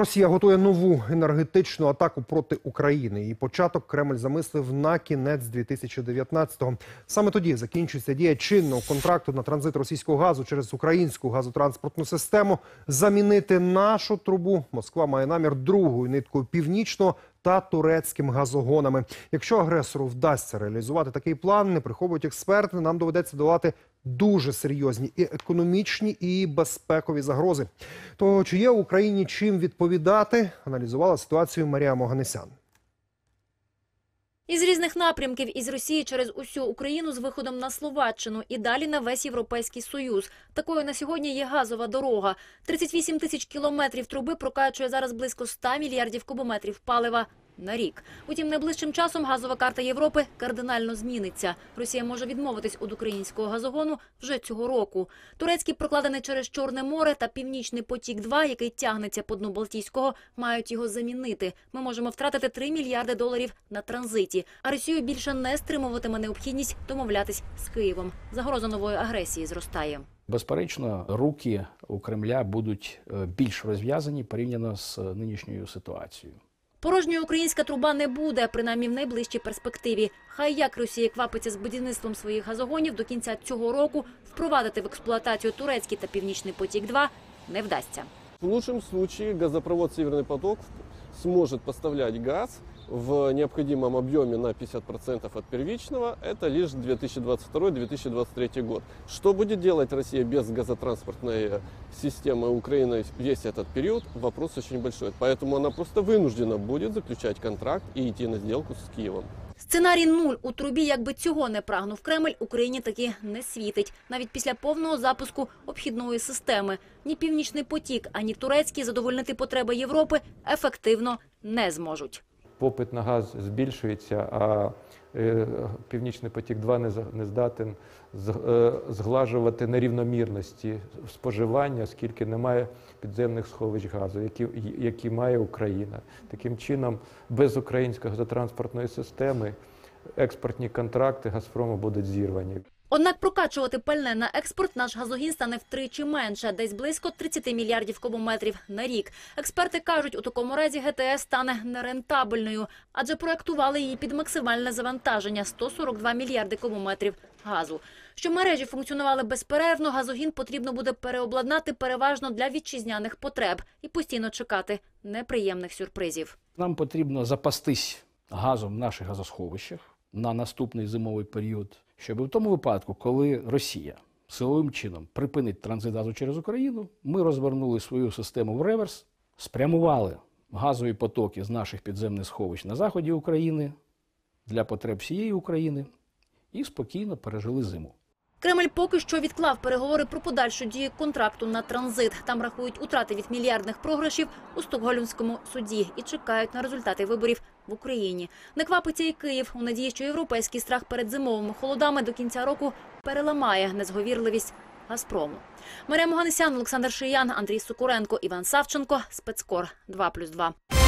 Росія готує нову енергетичну атаку проти України. І початок Кремль замислив на кінець 2019-го. Саме тоді закінчується дія чинного контракту на транзит російського газу через українську газотранспортну систему. Замінити нашу трубу Москва має намір другою ниткою північного та турецьким газогонами. Якщо агресору вдасться реалізувати такий план, не приховують експерти. Нам доведеться давати дуже серйозні і економічні, і безпекові загрози. То чи є в Україні чим відповідати, аналізувала ситуацію Марія Моганесян. Із різних напрямків із Росії через усю Україну з виходом на Словаччину і далі на весь Європейський Союз. Такою на сьогодні є газова дорога. 38 тисяч кілометрів труби прокачує зараз близько 100 мільярдів кубометрів палива на рік. Утім, найближчим часом газова карта Європи кардинально зміниться. Росія може відмовитись від українського газогону вже цього року. Турецький прокладений через Чорне море та Північний потік-2, який тягнеться по дну Балтійського, мають його замінити. Ми можемо втратити 3 мільярди доларів на транзиті. А Росію більше не стримуватиме необхідність домовлятись з Києвом. Загроза нової агресії зростає. Безперечно, руки у Кремля будуть е, більш розв'язані порівняно з е, нинішньою ситуацією. Порожньої українська труба не буде, принаймні в найближчій перспективі. Хай як Росія квапиться з будівництвом своїх газогонів до кінця цього року, впровадити в експлуатацію турецький та північний потік 2 не вдасться. В лучшем случае газопровод «Северный поток» сможет поставлять газ в необходимом объеме на 50% от первичного. Это лишь 2022-2023 год. Что будет делать Россия без газотранспортной системы Украины весь этот период? Вопрос очень большой. Поэтому она просто вынуждена будет заключать контракт и идти на сделку с Киевом. Сценарій нуль у трубі, якби цього не прагнув Кремль, Україні таки не світить. Навіть після повного запуску обхідної системи. Ні північний потік, ані турецький задовольнити потреби Європи ефективно не зможуть. попит на газ збільшується, а Північний потік-2 не за- не здатен е, зглажувати нерівномірності споживання, оскільки немає підземних сховищ газу, які, які має Україна. Таким чином, без української газотранспортної системи експортні контракти Газпрому будуть зірвані. Однак прокачувати пальне на експорт наш газогін стане втричі менше, десь близько 30 мільярдів кубометрів на рік. Експерти кажуть, у такому разі ГТС стане нерентабельною, адже проектували її під максимальне завантаження – 142 мільярди кубометрів газу. Щоб мережі функціонували безперервно, газогін потрібно буде переобладнати переважно для вітчизняних потреб і постійно чекати неприємних сюрпризів. Нам потрібно запастись газом в наших газосховищах на наступний зимовий період, щоб в тому випадку, коли Росія силовим чином припинить транзит газу через Україну, ми розвернули свою систему в реверс, спрямували газові потоки з наших підземних сховищ на заході України для потреб всієї України і спокійно пережили зиму. Кремль поки що відклав переговори про подальшу дію контракту на транзит. Там рахують утрати від мільярдних програшів у Стокгольмському суді і чекають на результати виборів в Україні. Не квапиться і Київ у надії, що європейський страх перед зимовими холодами до кінця року переламає незговірливість Газпрому. Марія Моганесян, Олександр Шиян, Андрій Сукуренко, Іван Савченко. Спецкор 2+,2.